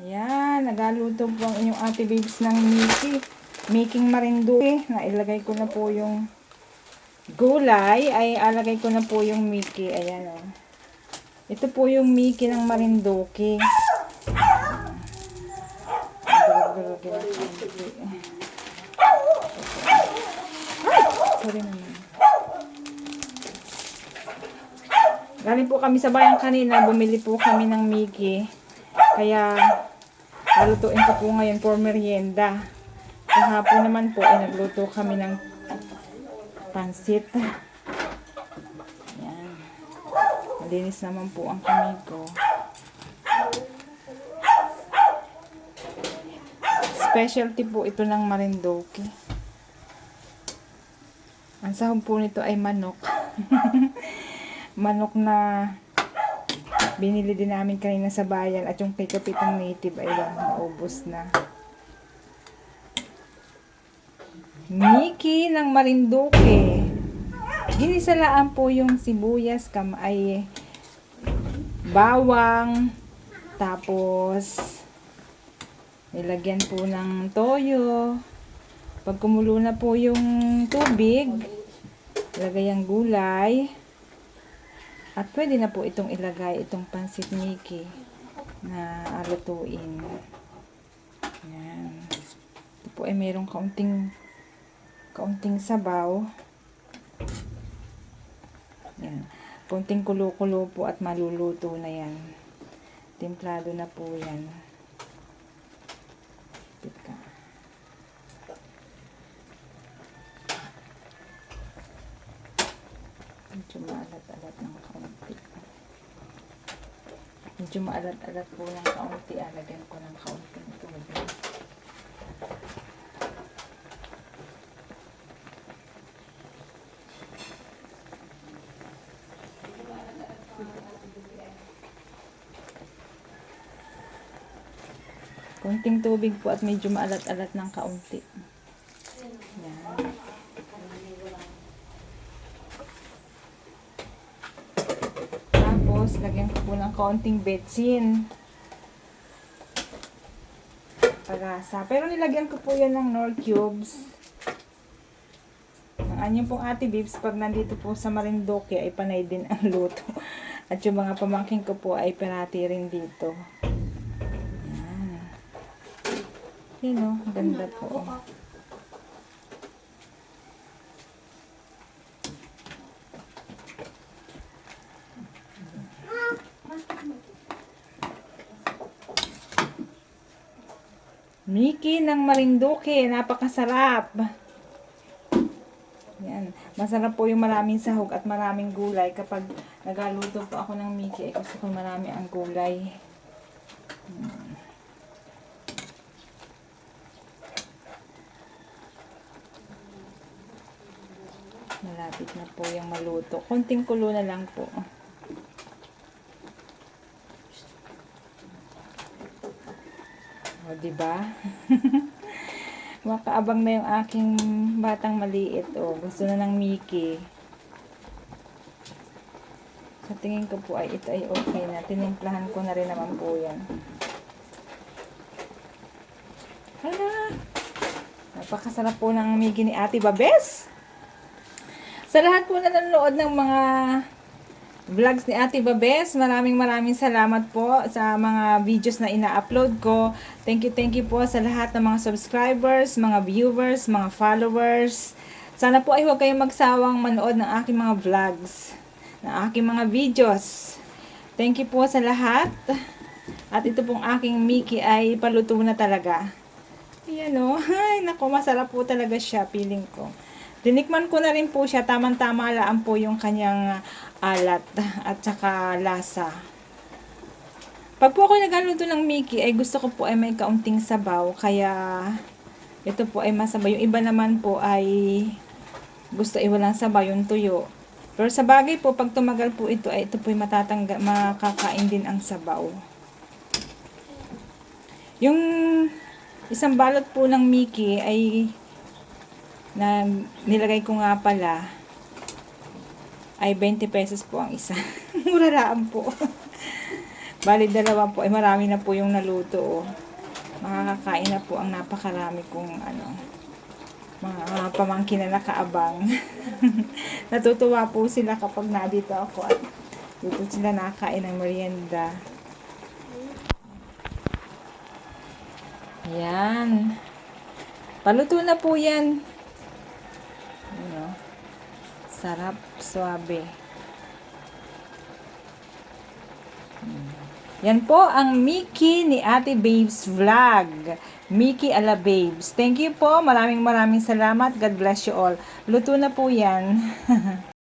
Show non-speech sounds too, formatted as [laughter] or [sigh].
Ayan, nagaluto po ang inyong ate babes ng Mickey. Making marinduque. Nailagay ko na po yung gulay. Ay, alagay ko na po yung Mickey. Ayan o. Oh. Ito po yung Mickey ng. Ay, sorry. Galing po kami sa bayan kanina. Bumili po kami ng Mickey. Kaya, Halutuin ko po ngayon for merienda. Kahapon naman po ay nagluto kami ng pansit. Yan. Malinis naman po ang kamay ko. Specialty po ito ng Marindoke. Ang sahog po nito ay manok. [laughs] manok na binili din namin kanina sa bayan at yung kay Kapitang Native ay lang naubos na. Mickey ng Marinduque. Ginisalaan po yung sibuyas, kamay, bawang, tapos nilagyan po ng toyo. Pag kumulo na po yung tubig, ilagay ang gulay. At pwede na po itong ilagay, itong pansit Mickey na alutuin. Yan. Ito po ay mayroong kaunting kaunting sabaw. Yan. Kaunting kulo-kulo po at maluluto na yan. Templado na po yan. Medyo maalat-alat ng kaunti. Medyo maalat-alat po ng kaunti. Alagyan ko ng kaunting tubig. Kunting tubig po at medyo maalat-alat ng kaunti. Yan. Tapos, lagyan ko po ng kaunting betsin. Pagasa. Pero nilagyan ko po yan ng nor cubes. Ang anyong pong ate bibs, pag nandito po sa Marindoque, ay panay din ang [laughs] luto. At yung mga pamangking ko po ay parati rin dito. Yan. Yan o, ganda po. Mickey ng Marinduque, napakasarap. Yan. Masarap po yung maraming sahog at maraming gulay. Kapag nagaluto po ako ng Mickey, ay gusto ko marami ang gulay. Hmm. Malapit na po yung maluto. Konting kulo na lang po. Di ba? [laughs] Makaabang na yung aking batang maliit. O, gusto na ng Mickey. Sa tingin ko po ay ito ay okay na. Tinimplahan ko na rin naman po yan. Hala! Napakasarap po ng Mickey ni Ate Babes. Sa lahat po na nanonood ng mga vlogs ni Ate Babes. Maraming maraming salamat po sa mga videos na ina-upload ko. Thank you, thank you po sa lahat ng mga subscribers, mga viewers, mga followers. Sana po ay huwag kayong magsawang manood ng aking mga vlogs, ng aking mga videos. Thank you po sa lahat. At ito pong aking Mickey ay paluto na talaga. Ayan o. [laughs] Ay, naku, masarap po talaga siya, feeling ko. Tinikman ko na rin po siya, tamang-tama laan po yung kanyang alat at saka lasa. Pag po ako nagaluto ng Mickey, ay gusto ko po ay may kaunting sabaw, kaya ito po ay masabaw. Yung iba naman po ay gusto ay walang sabaw, yung tuyo. Pero sa bagay po, pag tumagal po ito, ay ito po ay matatangga, makakain din ang sabaw. Yung isang balot po ng Mickey ay na nilagay ko nga pala ay 20 pesos po ang isa. [laughs] Mura lang po. Bali, dalawa po. Ay, marami na po yung naluto. Oh. Makakakain na po ang napakarami kong ano, mga pamangkin na nakaabang. [laughs] Natutuwa po sila kapag nandito ako at dito sila nakain ng merienda. Yan. Paluto na po yan. Sarap, suabe. Yan po ang Mickey ni Ate Babes Vlog. Mickey Ala Babes. Thank you po. Maraming maraming salamat. God bless you all. Luto na po yan. [laughs]